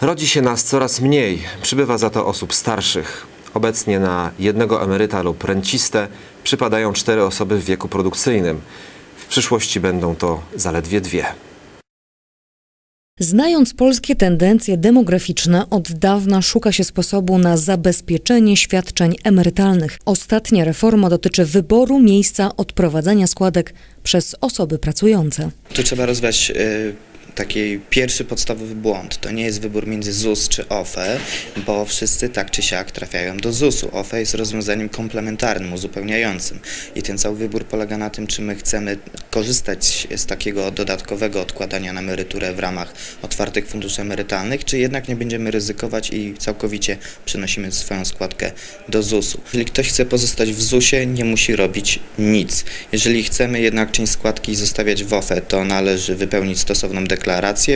Rodzi się nas coraz mniej, przybywa za to osób starszych. Obecnie na jednego emeryta lub rencistę przypadają cztery osoby w wieku produkcyjnym. W przyszłości będą to zaledwie dwie. Znając polskie tendencje demograficzne, od dawna szuka się sposobu na zabezpieczenie świadczeń emerytalnych. Ostatnia reforma dotyczy wyboru miejsca odprowadzania składek przez osoby pracujące. Tu trzeba rozwiać y, taki pierwszy podstawowy błąd. To nie jest wybór między ZUS czy OFE, bo wszyscy tak czy siak trafiają do ZUS-u. OFE jest rozwiązaniem komplementarnym, uzupełniającym. I ten cały wybór polega na tym, czy my chcemy korzystać z takiego dodatkowego odkładania na emeryturę w ramach otwartych funduszy emerytalnych, czy jednak nie będziemy ryzykować i całkowicie przenosimy swoją składkę do ZUS-u. Jeżeli ktoś chce pozostać w ZUS-ie, nie musi robić nic. Jeżeli chcemy jednak część składki zostawiać w OFE, to należy wypełnić stosowną deklarację.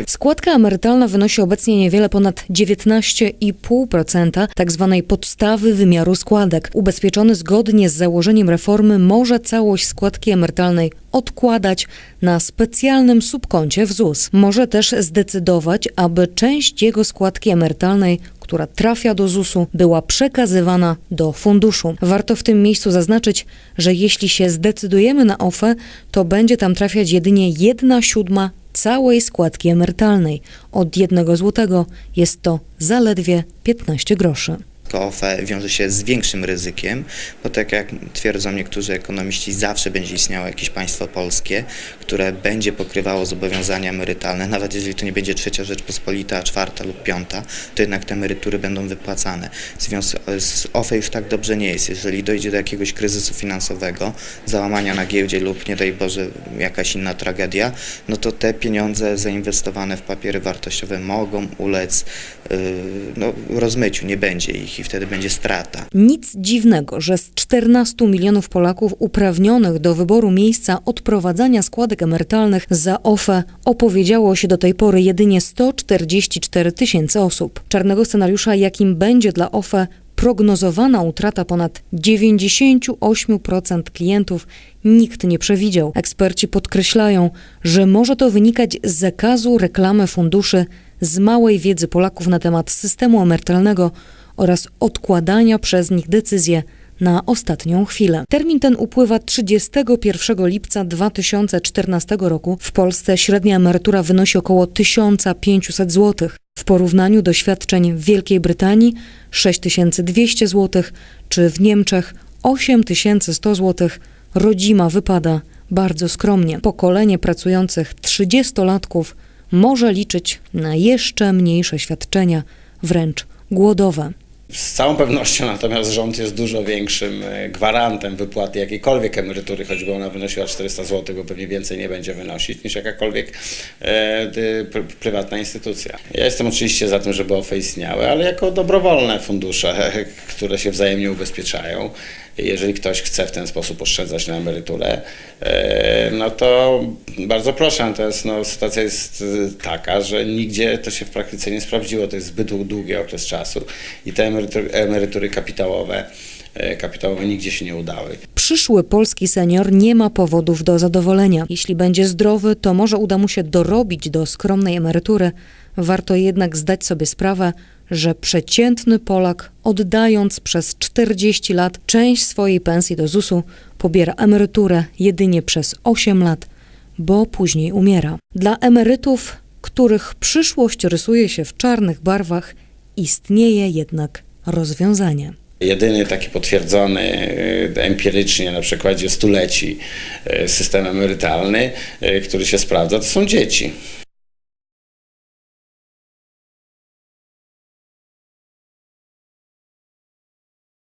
Składka emerytalna wynosi obecnie niewiele ponad 19,5% tzw. tak podstawy wymiaru składek. Ubezpieczony zgodnie z założeniem reformy może całość składki emerytalnej odkładać na specjalnym subkoncie w ZUS. Może też zdecydować, aby część jego składki emerytalnej która trafia do ZUS-u, była przekazywana do funduszu. Warto w tym miejscu zaznaczyć, że jeśli się zdecydujemy na OFE, to będzie tam trafiać jedynie 1 siódma całej składki emerytalnej. Od 1 złotego jest to zaledwie 15 groszy. OFE wiąże się z większym ryzykiem, bo tak jak twierdzą niektórzy ekonomiści, zawsze będzie istniało jakieś państwo polskie, które będzie pokrywało zobowiązania emerytalne, nawet jeżeli to nie będzie trzecia Rzeczpospolita, czwarta lub piąta, to jednak te emerytury będą wypłacane. Z OFE już tak dobrze nie jest. Jeżeli dojdzie do jakiegoś kryzysu finansowego, załamania na giełdzie lub nie daj Boże jakaś inna tragedia, no to te pieniądze zainwestowane w papiery wartościowe mogą ulec yy, no, rozmyciu, nie będzie ich i wtedy będzie strata. Nic dziwnego, że z 14 milionów Polaków uprawnionych do wyboru miejsca odprowadzania składek emerytalnych za OFE opowiedziało się do tej pory jedynie 144 tysięcy osób. Czarnego scenariusza, jakim będzie dla OFE prognozowana utrata ponad 98% klientów nikt nie przewidział. Eksperci podkreślają, że może to wynikać z zakazu reklamy funduszy, z małej wiedzy Polaków na temat systemu emerytalnego oraz odkładania przez nich decyzje na ostatnią chwilę. Termin ten upływa 31 lipca 2014 roku. W Polsce średnia emerytura wynosi około 1500 zł. W porównaniu do świadczeń w Wielkiej Brytanii 6200 zł, czy w Niemczech 8100 zł, rodzima wypada bardzo skromnie. Pokolenie pracujących 30-latków może liczyć na jeszcze mniejsze świadczenia, wręcz głodowe. Z całą pewnością natomiast rząd jest dużo większym e, gwarantem wypłaty jakiejkolwiek emerytury, choćby ona wynosiła 400 zł, bo pewnie więcej nie będzie wynosić niż jakakolwiek e, prywatna instytucja. Ja jestem oczywiście za tym, żeby OFE istniały, ale jako dobrowolne fundusze, które się wzajemnie ubezpieczają. Jeżeli ktoś chce w ten sposób oszczędzać na emeryturę, e, no to bardzo proszę. Natomiast no, sytuacja jest e, taka, że nigdzie to się w praktyce nie sprawdziło. To jest zbyt długi okres czasu i te emerytury, emerytury kapitałowe, e, kapitałowe nigdzie się nie udały. Przyszły polski senior nie ma powodów do zadowolenia. Jeśli będzie zdrowy, to może uda mu się dorobić do skromnej emerytury. Warto jednak zdać sobie sprawę, że przeciętny Polak, oddając przez 40 lat część swojej pensji do ZUS-u, pobiera emeryturę jedynie przez 8 lat, bo później umiera. Dla emerytów, których przyszłość rysuje się w czarnych barwach, istnieje jednak rozwiązanie. Jedyny taki potwierdzony e, empirycznie na przykładzie stuleci e, system emerytalny, e, który się sprawdza, to są dzieci.